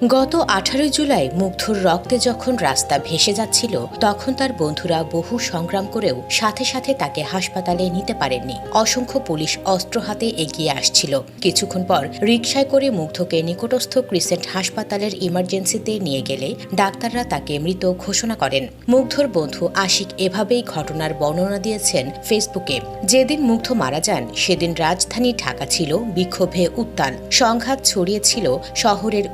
গত আঠারোই জুলাই মুগ্ধর রক্তে যখন রাস্তা ভেসে যাচ্ছিল, তখন তার বন্ধুরা বহু সংগ্রাম করেও সাথে সাথে তাকে হাসপাতালে নিতে পারেননি। অসংখ্য পুলিশ অস্ত্র হাতে এগিয়ে আসছিল। কিছুক্ষণ পর রিকশায় করে মুগ্ধকে নিকটস্থ ক্রিসেন্ট হাসপাতালের ইমার্জেন্সিতে নিয়ে গেলে ডাক্তাররা তাকে মৃত ঘোষণা করেন। মুগ্ধর বন্ধু আশিক এভাবেই ঘটনার বর্ণনা দিয়েছেন ফেসবুকে। যেদিন মুগ্ধ মারা যান, সেদিন রাজধানী ঢাকা ছিল বিক্ষোভে উত্তাল। সংঘাত ছড়িয়েছিল শহরের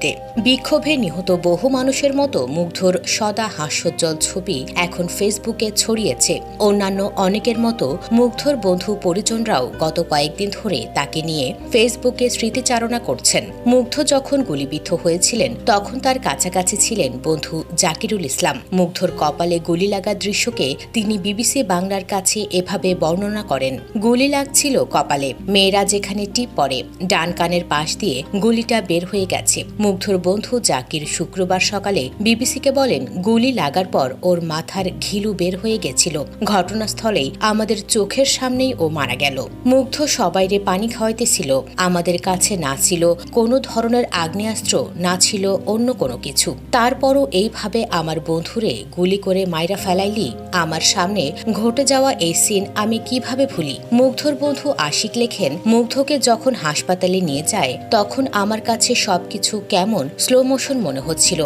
অলিগলিতে বিক্ষোভে নিহত বহু মানুষের মতো মুগ্ধর সদা হাস্যোজ্জ্বল ছবি এখন ফেসবুকে ছড়িয়েছে। অন্যান্য অনেকের মতো মুগ্ধর বন্ধু পরিজনরাও গত কয়েকদিন ধরে তাকে নিয়ে ফেসবুকে স্মৃতিচারণা করছেন। মুগ্ধ যখন গুলিবিদ্ধ হয়েছিলেন, তখন তার কাছাকাছি ছিলেন বন্ধু জাকিরুল ইসলাম। মুগ্ধর কপালে গুলি লাগা দৃশ্যকে তিনি বিবিসি বাংলার কাছে এভাবে বর্ণনা করেন, গুলি লাগছিল কপালে। মেয়েরা যেখানে টিপ পড়ে ডান কানের পাশ দিয়ে গুলিটা বের হয়ে গেছে। মুগ্ধর বন্ধু জাকির শুক্রবার সকালে বিবিসিকে বলেন, গুলি লাগার পর ওর মাথার ঘিলু বের হয়ে গেছিল। ঘটনাস্থলেই আমাদের চোখের সামনেই ও মারা গেল। মুগ্ধ সবাইরে পানি খাওয়াইতেছিল। আমাদের কাছে না ছিল কোনো ধরনের আগ্নেয়াস্ত্র, না ছিল অন্য কোনো কিছু। তারপরও এইভাবে আমার বন্ধুরে গুলি করে মাইরা ফেলাইলি, আমার সামনে ঘটে যাওয়া এই সিন আমি কীভাবে ভুলি? মুগ্ধর বন্ধু আশিক লেখেন, মুগ্ধকে যখন হাসপাতালে নিয়ে যায়, তখন আমার কাছে সবকিছু কেমন স্লো মোশন মনে হচ্ছিল।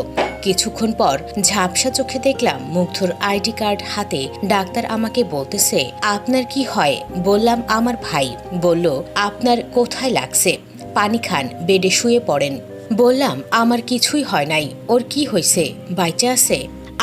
কিছুক্ষণ পর ঝাপসা চোখে দেখলাম মুগ্ধর আইডি কার্ড হাতে ডাক্তার আমাকে বলতেছে, আপনার কি হয়? বললাম, আমার ভাই। বলল, আপনার কোথায় লাগছে? পানি খান, বেডে শুয়ে পড়েন। বললাম, আমার কিছুই হয় নাই, ওর কি হয়েছে? বাইচে আছে?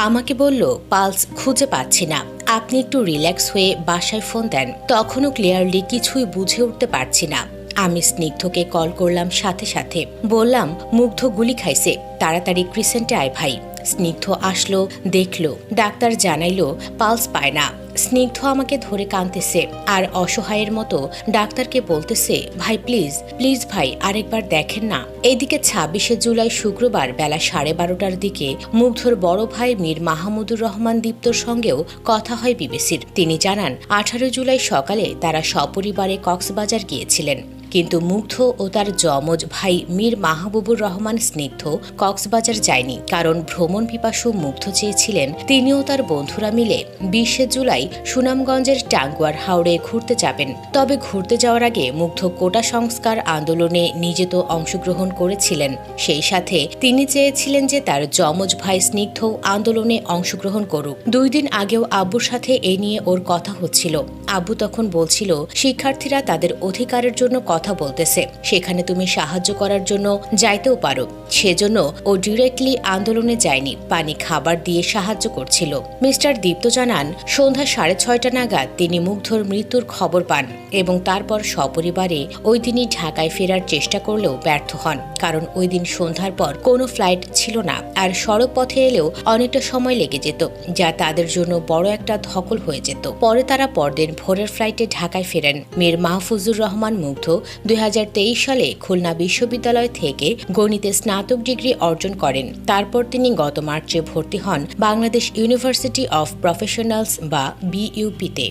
আমাকে বলল, পালস খুঁজে পাচ্ছি না, আপনি একটু রিল্যাক্স হয়ে বাসায় ফোন দেন, তখনও ক্লিয়ারলি কিছুই বুঝে উঠতে পারছি না। আমি স্নিগ্ধকে কল করলাম সাথে সাথে। বললাম, মুগ্ধ গুলি খাইছে। তাড়াতাড়ি ক্রিসেন্টে আয় ভাই। স্নিগ্ধ আসলো, দেখল। ডাক্তার জানাইলো, পালস পায় না। স্নিগ্ধ আমাকে ধরে কাঁদতেছে আর অসহায়ের মতো ডাক্তারকে বলতেছে, ভাই, প্লিজ প্লিজ ভাই, আরেকবার দেখেন না। এদিকে ছাব্বিশে জুলাই শুক্রবার বেলা সাড়ে বারোটার দিকে মুগ্ধর বড় ভাই মীর মাহমুদুর রহমান দীপ্তর সঙ্গেও কথা হয় বিবিসির। তিনি জানান, আঠারো জুলাই সকালে তারা সপরিবারে কক্সবাজার গিয়েছিলেন। কিন্তু মুগ্ধ ও তার যমজ ভাই মীর মাহবুবুর রহমান স্নিগ্ধ কক্সবাজার যায়নি, কারণ ভ্রমণ পিপাসু মুগ্ধ চেয়েছিলেন তিনিও তার বন্ধুরা মিলে। বিশে জুলাই সুনামগঞ্জের টাঙ্গুয়ার হাওড়ে ঘুরতে যাবেন। তবে ঘুরতে যাওয়ার আগে মুগ্ধ কোটা সংস্কার আন্দোলনে নিজে তো অংশগ্রহণ করেছিলেন। সেই সাথে তিনি চেয়েছিলেন যে তার যমজ ভাই স্নিগ্ধ আন্দোলনে অংশগ্রহণ করুক। দুই দিন আগেও আব্বুর সাথে এ নিয়ে ওর কথা হচ্ছিল। আব্বু তখন বলছিল, শিক্ষার্থীরা তাদের অধিকারের জন্য কথা বলতেছে। সেখানে তুমি সাহায্য করার জন্য যাইতেও পারো। সেজন্য ও ডিরেক্টলি আন্দোলনে যায়নি। পানি খাবার দিয়ে সাহায্য করছিল। মিস্টার দীপ্ত জানান, সন্ধ্যা সাড়ে ছয়টা নাগাদ তিনি মুগ্ধর মৃত্যুর খবর পান এবং তারপর সপরিবারে ওই দিনই ঢাকায় ফেরার চেষ্টা করলেও ব্যর্থ হন। কারণ ওই দিন সন্ধ্যার পর কোনো ফ্লাইট ছিল না আর সড়ক পথে এলেও অনেকটা সময় লেগে যেত, যা তাদের জন্য বড় একটা ধকল হয়ে যেত। পরে তারা পরদিন ভোরের ফ্লাইটে ঢাকায় ফেরেন। মীর মাহফুজুর রহমান মুগ্ধ দুই হাজার তেইশ সালে খুলনা বিশ্ববিদ্যালয় থেকে গণিতে স্নাতক ডিগ্রি অর্জন করেন। তারপর তিনি গত মার্চে ভর্তি হন বাংলাদেশ ইউনিভার্সিটি অফ প্রফেশনালস বা বিইউপিতে।